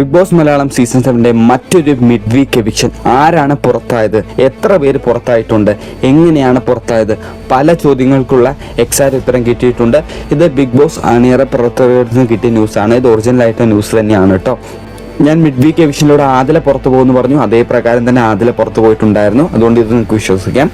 Big Boss Malayalam season സെവന്റെ മറ്റൊരു mid week eviction. ആരാണ് പുറത്തായത്? എത്ര പേര് പുറത്തായിട്ടുണ്ട്? എങ്ങനെയാണ് പുറത്തായത്? പല ചോദ്യങ്ങൾക്കുള്ള എക്സാക്ട് ഉത്തരം കിട്ടിയിട്ടുണ്ട്. ഇത് ബിഗ് ബോസ് അണിയറ പ്രവർത്തകരിൽ നിന്ന് കിട്ടിയ ന്യൂസാണ് ഇത് ഒറിജിനൽ ആയിട്ടുള്ള ന്യൂസ് തന്നെയാണ് കേട്ടോ. ഞാൻ മിഡ് വീക്ക് എവിഷനിലൂടെ ആദ്യം പുറത്ത് പോകുമെന്ന് പറഞ്ഞു. അതേ പ്രകാരം തന്നെ ആദ്യം പുറത്ത് പോയിട്ടുണ്ടായിരുന്നു. അതുകൊണ്ട് ഇത് നിങ്ങൾക്ക് വിശ്വസിക്കാം.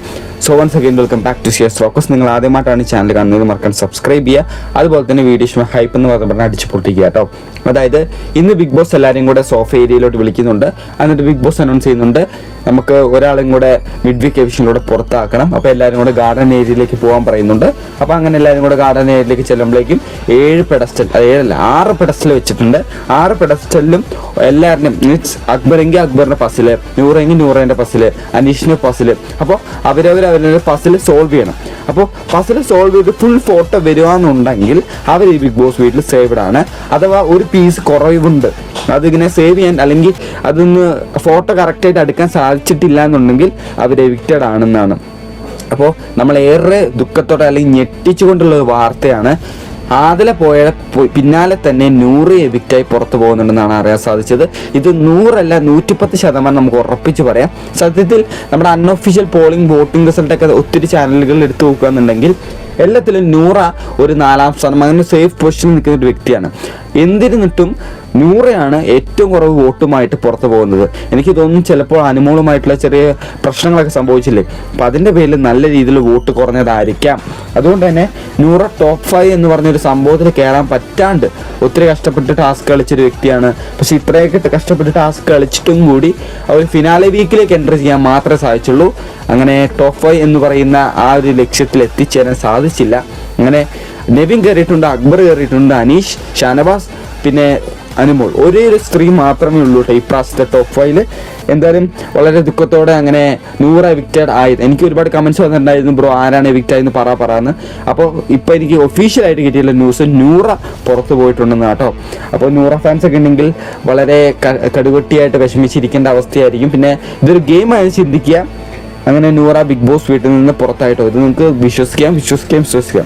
So one second welcome back to Sheer Focus നിങ്ങൾ ആദ്യമായിട്ടാണ് ചാനൽ കാണുന്നത് മറക്കാൻ സബ്സ്ക്രൈബ് ചെയ്യുക. അതുപോലെ തന്നെ വീഡിയോ ഹൈപ്പ് എന്ന് പറഞ്ഞാൽ അടിച്ച് പൊട്ടിക്കുക കേട്ടോ. അതായത് ഇന്ന് ബിഗ് ബോസ് എല്ലാവരും കൂടെ സോഫ ഏരിയയിലോട്ട് വിളിക്കുന്നുണ്ട്. എന്നിട്ട് ബിഗ് ബോസ് അനൗൺസ് ചെയ്യുന്നുണ്ട് നമുക്ക് ഒരാളും കൂടെ മിഡ് വീക്ക് എവിഷനിലൂടെ പുറത്താക്കണം. അപ്പോൾ എല്ലാവരും കൂടെ ഗാർഡൻ ഏരിയയിലേക്ക് പോകാൻ പറയുന്നുണ്ട്. അപ്പോൾ അങ്ങനെ എല്ലാവരും കൂടെ ഗാർഡൻ ഏരിയയിലേക്ക് ചെല്ലുമ്പോഴേക്കും ഏഴ് പെഡസ്റ്റൽ ഏഴല്ല ആറ് പെഡസ്റ്റൽ വെച്ചിട്ടുണ്ട്. ആറ് പെഡസ്റ്റലിലും എല്ലാവരുടെയും മീൻസ് അക്ബറെങ്കിൽ അക്ബറിന്റെ പസിൽ നൂറെങ്കിൽ നൂറേന്റെ പസിൽ അനീഷിന്റെ പസിൽ അപ്പോൾ അവരവർ അവരുടെ പസിൽ സോൾവ് ചെയ്യണം. അപ്പോൾ പസിൽ സോൾവ് ചെയ്ത് ഫുൾ ഫോട്ടോ വരുവാന്നുണ്ടെങ്കിൽ അവർ ഈ ബിഗ് ബോസ് വീട്ടിൽ സേവ്ഡ് ആണ്. അഥവാ ഒരു പീസ് കുറവുണ്ട് അതിങ്ങനെ സേവ് ചെയ്യാൻ അല്ലെങ്കിൽ അതൊന്ന് ഫോട്ടോ കറക്റ്റായിട്ട് എടുക്കാൻ സാധിച്ചിട്ടില്ല എന്നുണ്ടെങ്കിൽ അവർ എവിക്റ്റഡ് ആണെന്നാണ്. അപ്പോൾ നമ്മൾ ഏറെ ദുഃഖത്തോടെ അല്ലെങ്കിൽ ഞെട്ടിച്ചുകൊണ്ടുള്ള ഒരു വാർത്തയാണ് ആദില പോയ പിന്നാലെ തന്നെ നൂറ് എവിക്റ്റായി പുറത്തു പോകുന്നുണ്ടെന്നാണ് അറിയാൻ സാധിച്ചത്. ഇത് നൂറല്ല നൂറ്റിപ്പത്ത് ശതമാനം നമുക്ക് ഉറപ്പിച്ച് പറയാം. സത്യത്തിൽ നമ്മുടെ അൺഒഫീഷ്യൽ പോളിംഗ് വോട്ടിംഗ് റിസൾട്ടൊക്കെ ഒത്തിരി ചാനലുകളിൽ എടുത്തു നോക്കുകയാണെന്നുണ്ടെങ്കിൽ എല്ലാത്തിലും നൂറ ഒരു നാലാം സ്ഥാനം. അങ്ങനെ സേഫ് പൊസിഷനിൽ നിൽക്കുന്ന ഒരു വ്യക്തിയാണ്. എന്തിരുന്നിട്ടും നൂറയാണ് ഏറ്റവും കുറവ് വോട്ടുമായിട്ട് പുറത്തു പോകുന്നത്. എനിക്ക് തോന്നുന്നു ചിലപ്പോൾ അനുമോളുമായിട്ടുള്ള ചെറിയ പ്രശ്നങ്ങളൊക്കെ സംഭവിച്ചില്ലേ? അപ്പം അതിന്റെ പേരിൽ നല്ല രീതിയിൽ വോട്ട് കുറഞ്ഞതായിരിക്കാം. അതുകൊണ്ട് തന്നെ നൂറ ടോപ്പ് ഫൈവ് എന്ന് പറഞ്ഞൊരു സംഭവത്തിൽ കയറാൻ പറ്റാണ്ട് ഒത്തിരി കഷ്ടപ്പെട്ട് ടാസ്ക് കളിച്ചൊരു വ്യക്തിയാണ്. പക്ഷെ ഇത്രയൊക്കെ കഷ്ടപ്പെട്ട് ടാസ്ക് കളിച്ചിട്ടും കൂടി അവർ ഫിനാലെ വീക്കിലേക്ക് എൻട്രി ചെയ്യാൻ മാത്രമേ സാധിച്ചുള്ളൂ. അങ്ങനെ ടോപ്പ് ഫൈവ് എന്ന് പറയുന്ന ആ ഒരു ലക്ഷ്യത്തിൽ എത്തിച്ചേരാൻ സാധിച്ചില്ല അങ്ങനെ നെവിൻ കയറിയിട്ടുണ്ട് അക്ബർ കയറിയിട്ടുണ്ട് അനീഷ് ഷാനവാസ് പിന്നെ അനുമോൾ. ഒരേ ഒരു സ്ത്രീ മാത്രമേ ഉള്ളൂ കേട്ടോ ഈ പ്രാവശ്യത്തെ ടോപ്പ് ഫൈവിൽ എന്തായാലും വളരെ ദുഃഖത്തോടെ അങ്ങനെ നൂറ് എവിക്റ്റഡ് ആയത് എനിക്ക് ഒരുപാട് കമൻസ് വന്നിട്ടുണ്ടായിരുന്നു ബ്രോ ആരാണ് എവിക്റ്റ് ആയെന്ന് പറ പറയാന്ന് അപ്പോൾ ഇപ്പോൾ എനിക്ക് ഒഫീഷ്യലായിട്ട് കിട്ടിയുള്ള ന്യൂസ് നൂറ പുറത്ത് പോയിട്ടുണ്ടെന്ന് കേട്ടോ. അപ്പോൾ നൂറ ഫാൻസ് ഒക്കെ ഉണ്ടെങ്കിൽ വളരെ കടുകട്ടിയായിട്ട് വിഷമിച്ചിരിക്കേണ്ട അവസ്ഥയായിരിക്കും. പിന്നെ ഇതൊരു ഗെയിമായി ചിന്തിക്കുക. അങ്ങനെ നൂറ ബിഗ് ബോസ് വീട്ടിൽ നിന്ന് പുറത്തായിട്ടോ? ഇത് നിങ്ങൾക്ക് വിശ്വസിക്കാം വിശ്വസിക്കാം വിശ്വസിക്കാം.